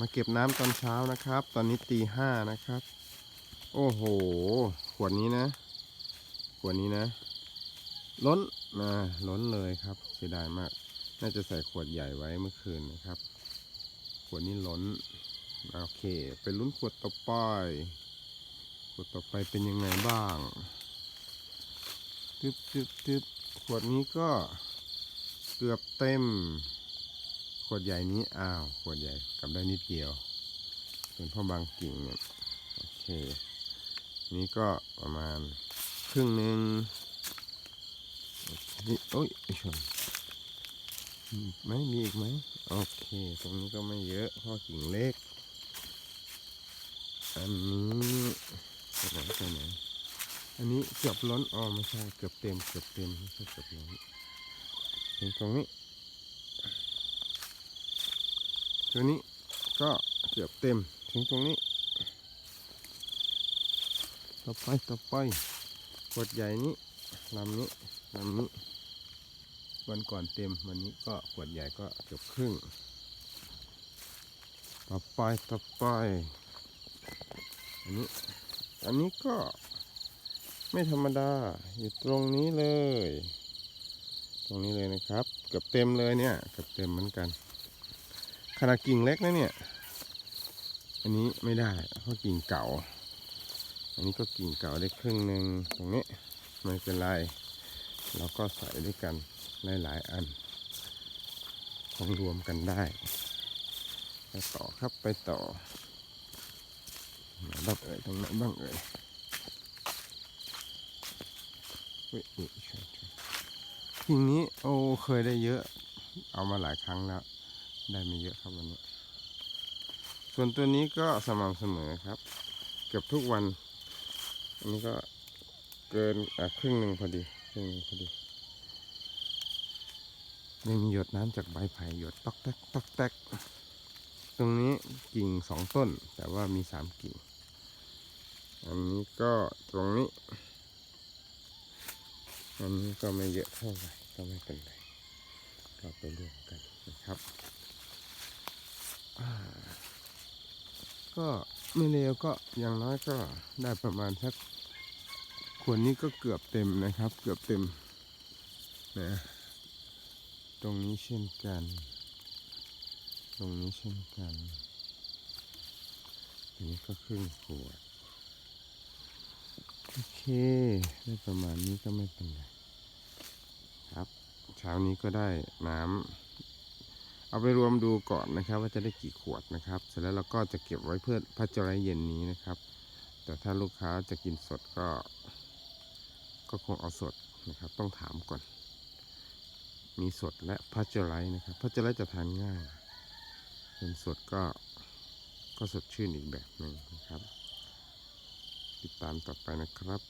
มาเก็บน้ำตอนเช้านะครับ ตอนนี้ตีห้านะครับ โอ้โห ขวดนี้นะ ขวดนี้นะ ล้นนะล้นเลยครับ เสียดายมาก น่าจะใส่ขวดใหญ่ไว้เมื่อคืนนะครับ ขวดนี้ล้น โอเค เป็นลุ้นขวดต่อไป ขวดต่อไปเป็นยังไงบ้างตึ๊บตึ๊บตึ๊บขวดนี้ก็เกือบเต็ม ขวดใหญ่นี้อ้าวขวดใหญ่กลับได้นิดเดียว เป็นพ่อบางกิ่งเนี่ยโอเค นี้ก็ประมาณครึ่งหนึ่งนี่โอ้ยไอ้ชนมีอีกไหมมีอีกไหมโอเค ตรงนี้ก็ไม่เยอะพราะกิ่งเล็ก อันนี้ไปไหนไปไหนอันนี้เกือบล้นอ๋อไม่ใช่เกือบเต็มเกือบเต็มไม่ใช่เกือบล้นถึงตรงนี้ ตัวนี้ก็เกือบเต็มถึงตรงนี้ ต่อไปต่อไปขวดใหญ่นี้ลำนี้ลำนี้วันก่อนเต็มวันนี้ก็ขวดใหญ่ก็เกือบครึ่ง ต่อไปต่อไป อันนี้อันนี้ก็ไม่ธรรมดาอยู่ตรงนี้เลย ตรงนี้เลยนะครับเกือบเต็มเลยเนี่ยเกือบเต็มเหมือนกัน ขนาดกิ่งเล็กนะเนี่ย อันนี้ไม่ได้เพราะกิ่งเก่า อันนี้ก็กิ่งเก่าได้ครึ่งหนึ่งตรงนี้ไม่เป็นไรเราก็ใส่ด้วยกันหลายๆอันของรวมกันได้ไปต่อครับไปต่อบ้างเอ่ยตรงไหนบ้างเอ่ยกิ่งนี้โอ้เคยได้เยอะ เอามาหลายครั้งแล้ว ได้ไม่เยอะครับวันนี้ ส่วนตัวนี้ก็สม่ำเสมอครับ เกือบทุกวัน อันนี้ก็เกินครึ่งหนึ่งพอดีครึ่งหนึ่งพอดียังมีหยดน้ำจากใบไผ่หยดตอกแตกตอกแตกตรงนี้กิ่งสองต้น แต่ว่ามีสามกิ่ง อันนี้ก็ตรงนี้ อันนี้ก็ไม่เยอะเท่าไหร่ก็ไม่เป็นไรเราไปรวมกันนะครับ ก็ไม่เร็วก็อย่างน้อยก็ได้ประมาณสักขวดนี้ก็เกือบเต็มนะครับ เกือบเต็มนะตรงนี้เช่นกัน ตรงนี้เช่นกันอันนี้ก็ครึ่งขวดโอเค ได้ประมาณนี้ก็ไม่เป็นไรครับ เช้านี้ก็ได้น้ำ เอาไปรวมดูก่อนนะครับ ว่าจะได้กี่ขวดนะครับ เสร็จแล้วเราก็จะเก็บไว้เพื่อพัชไรเย็นนี้นะครับ แต่ถ้าลูกค้าจะกินสดก็ ก็คงเอาสดนะครับ ต้องถามก่อน มีสดและพัชไรนะครับพัชไรจะทานง่ายเป็นสดก็ก็สดชื่นอีกแบบหนึ่งนะครับ ติดตามต่อไปนะครับ